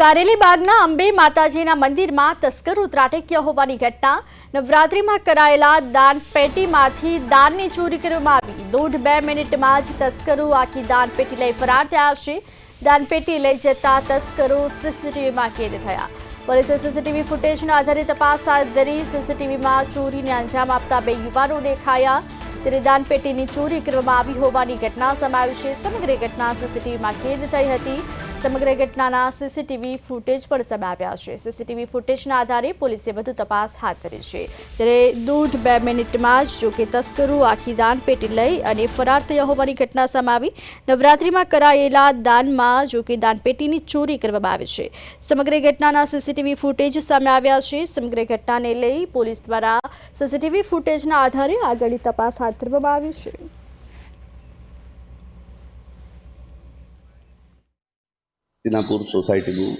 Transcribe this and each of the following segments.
કારેલી બાગના અંબે માતાજીના મંદિરમાં તસ્કરો ત્રાટક્ય હોવાની ઘટના. નવરાત્રિમાં કરાયેલા દાન પેટીમાંથી દાનની ચોરી કરવામાં આવી. દોઢ બે મિનિટમાં જ તસ્કરો આખી દાન પેટી લઈ ફરાર થયા છે. દાન પેટી લઈ જતા તસ્કરો સીસીટીવીમાં કેદ થયા. પોલીસે સીસીટીવી ફૂટેજના આધારે તપાસ હાથ ધરી સીસીટીવીમાં ચોરીને અંજામ આપતા બે યુવાનો દેખાયા. ત્યારે દાનપેટીની ચોરી કરવામાં આવી હોવાની ઘટના સમાવી છે. સમગ્ર ઘટના સીસીટીવીમાં કેદ થઈ હતી. સમગ્ર ઘટનાના સીસીટીવી ફૂટેજ પણ સમાવ્યા છે. સીસીટીવી ફૂટેજના આધારે પોલીસે વધુ તપાસ હાથ ધરી છે. ત્યારે દોઢ બે મિનિટમાં જ જોકે તસ્કરો આખી દાનપેટી લઈ અને ફરાર થયા હોવાની ઘટના સમાવી નવરાત્રિમાં કરાયેલા દાનમાં જોકે દાનપેટીની ચોરી કરવામાં આવી છે. સમગ્ર ઘટનાના સીસીટીવી ફૂટેજ સામે આવ્યા છે. સમગ્ર ઘટનાને લઈ પોલીસ દ્વારા સીસીટીવી ફૂટેજના આધારે આગળની તપાસ હાથ ધરવામાં આવી છે. દિનાપુર સોસાયટીનું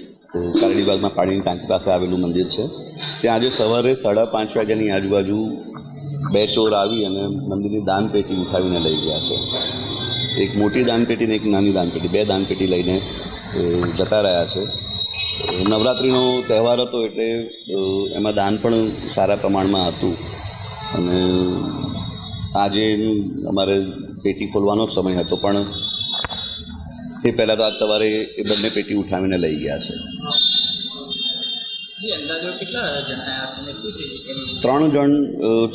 કારડીબાગમાં પાણીની ટાંકી પાસે આવેલું મંદિર છે. ત્યાં આજે સવારે સાડા પાંચ વાગ્યાની આજુબાજુ બે ચોર આવી અને મંદિરની દાનપેટી ઉઠાવીને લઈ ગયા છે. એક મોટી દાનપેટી ને એક નાની દાનપેટી, બે દાનપેટી લઈને જતા રહ્યા છે. નવરાત્રિનો તહેવાર હતો એટલે એમાં દાન પણ સારા પ્રમાણમાં હતું. અને આજે અમારે પેટી ખોલવાનો સમય હતો, પણ એ પહેલાં તો આજ સવારે એ બંને પેટી ઉઠાવીને લઈ ગયા છે. ત્રણ જણ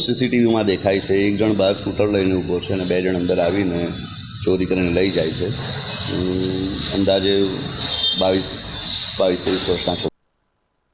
સીસીટીવીમાં દેખાય છે. એક જણ બહાર સ્કૂટર લઈને ઊભો છે અને બે જણ અંદર આવીને ચોરી કરીને લઈ જાય છે. અંદાજે બાવીસ બાવીસ ત્રીસ વર્ષના છોકરા